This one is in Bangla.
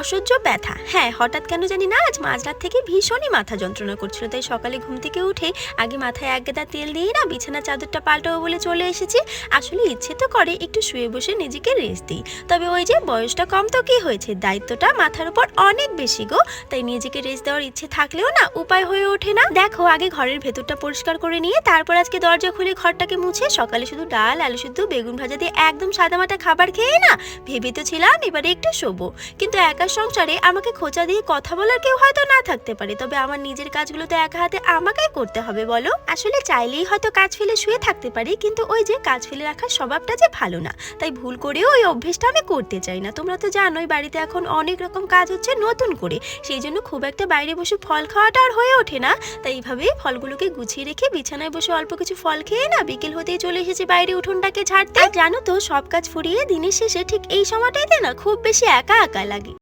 অসহ্য ব্যথা। হ্যাঁ হঠাৎ কেন জানি না, আজ মাঝরাত থেকে ভীষণই মাথা যন্ত্রণা করছিল, তাই সকালে ঘুম থেকে উঠে আগে মাথায় এক গেদা তেল দিয়ে না বিছানা চাদরটা পাল্টাবো বলে চলে এসেছি। আসলে ইচ্ছে তো করে একটু শুয়ে বসে নিজেকে রেস্ট দিই। তবে ওই যে বয়সটা কম তো কি হয়েছে, দায়িত্বটা মাথার উপর অনেক বেশি গো। তাই নিজেকে রেস্ট দেওয়ার ইচ্ছে থাকলেও না উপায় হয়ে ওঠে না। দেখো, আগে ঘরের ভেতরটা পরিষ্কার করে নিয়ে তারপর আজকে দরজা খুলে ঘরটাকে মুছে সকালে শুধু ডাল, আলু শুদ্ধ বেগুন ভাজা দিয়ে একদম সাদামাটা খাবার খেয়ে না ভেবে তো ছিলাম এবারে একটু শোবো। কিন্তু একা সংসারে আমাকে খোঁচা দিয়ে কথা বলার কেউ হয়তো না থাকতে পারে। তবে আমার নিজের কাজগুলো তো একা হাতে আমাকেই করতে হবে বলো। আসলে চাইলেই হয়তো কাজ ফেলে শুয়ে থাকতে পারি, কিন্তু ওই যে কাজ ফেলে রাখার স্বভাবটা যে ভালো না। তাই ভুল করেও ওই অভ্যেসটা আমি করতে চাই না। তোমরা তো জানোই বাড়িতে এখন অনেক রকম কাজ হচ্ছে নতুন করে। সেই জন্য খুব একটা বাইরে বসে ফল খাওয়াটা আর হয়ে ওঠে না। তাই এইভাবেই ফলগুলোকে গুছিয়ে রেখে বিছানায় বসে অল্প কিছু ফল খেয়ে না বিকেল হতেই চলে এসেছি বাইরে উঠোনটাকে ঝাড়তে। জানো তো, সব কাজ ফুরিয়ে দিনের শেষে ঠিক এই সময়টাইতে না খুব বেশি একা একা লাগে।